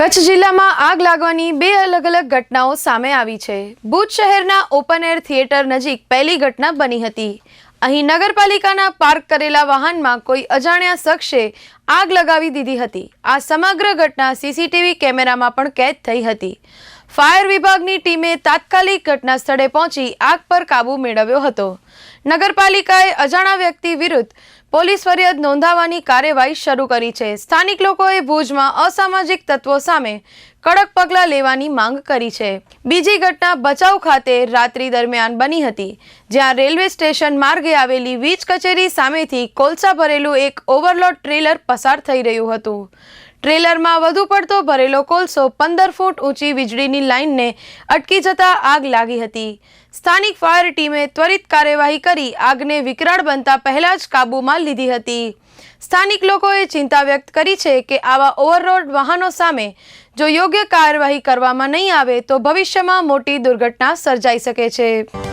કચ્છ જિલ્લામાં આગ લાગવાની બે અલગ અલગ ઘટનાઓ સામે આવી છે. ભુજ શહેરના ઓપન એર થિયેટર નજીક પહેલી ઘટના બની હતી. અહીં નગરપાલિકાના પાર્ક કરેલા વાહનમાં કોઈ અજાણ્યા શખ્સે આગ લગાવી દીધી હતી. આ સમગ્ર ઘટના સીસીટીવી કેમેરામાં પણ કેદ થઈ હતી. ફાયર વિભાગની ટીમે તાત્કાલિક ઘટના સ્થળે પહોંચી આગ પર કાબૂ મેળવ્યો હતો. નગરપાલિકાએ અજાણા વ્યક્તિ વિરુદ્ધ પોલીસ ફરિયાદ નોંધાવવાની કાર્યવાહી શરૂ કરી છે. સ્થાનિક લોકોએ ભુજમાં અસામાજિક તત્વો સામે કડક પગલાં લેવાની માંગ કરી છે. બીજી ઘટના બચાવ ખાતે રાત્રિ દરમિયાન બની હતી, જ્યાં રેલવે સ્ટેશન માર્ગે આવેલી વીજ કચેરી સામેથી કોલસા ભરેલું એક ઓવરલોડ ટ્રેલર પસાર થઈ રહ્યું હતું. ટ્રેલરમાં વધુ પડતો ભરેલો કોલસો પંદર ફૂટ ઊંચી વીજળીની લાઇનને અટકી જતા આગ લાગી હતી. સ્થાનિક ફાયર ટીમે ત્વરિત કાર્યવાહી કરી આગને વિકરાળ બનતા પહેલા જ કાબૂમાં લીધી હતી. સ્થાનિક લોકોએ ચિંતા વ્યક્ત કરી છે કે આવા ઓવરરોડ વાહનો સામે જો યોગ્ય કાર્યવાહી કરવામાં નહીં આવે તો ભવિષ્યમાં મોટી દુર્ઘટના સર્જાઈ શકે છે.